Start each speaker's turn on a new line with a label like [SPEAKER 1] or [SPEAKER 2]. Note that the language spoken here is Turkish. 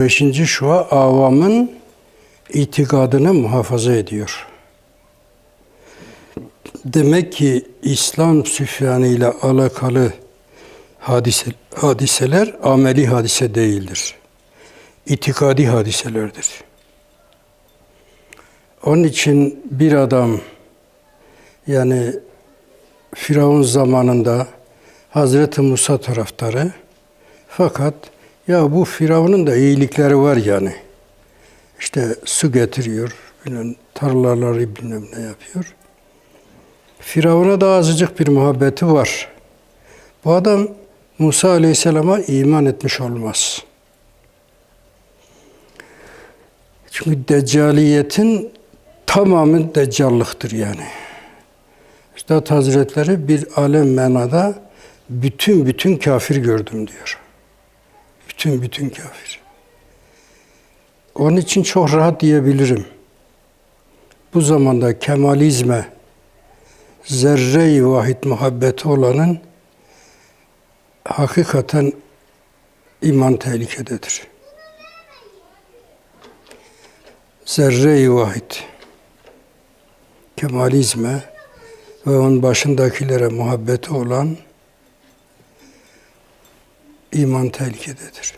[SPEAKER 1] Beşinci şua avamın itikadını muhafaza ediyor. Demek ki İslam süfyanı ile alakalı hadise, hadiseler ameli hadise değildir. İtikadi hadiselerdir. Onun için bir adam yani Firavun zamanında Hazreti Musa taraftarı fakat ya bu Firavun'un da iyilikleri var yani. İşte su getiriyor, bilmem, tarlaları bilmem ne yapıyor. Firavun'a da azıcık bir muhabbeti var. Bu adam Musa Aleyhisselam'a iman etmiş olmaz. Çünkü deccaliyetin tamamı deccallıktır yani. Üstad Hazretleri bir alem menada bütün bütün kafir gördüm diyor. Bütün bütün kafir. Onun için çok rahat diyebilirim. Bu zamanda kemalizme zerre-i vahid muhabbeti olanın hakikaten iman tehlikededir. Zerre-i vahid kemalizme ve onun başındakilere muhabbeti olan iman tehlikededir.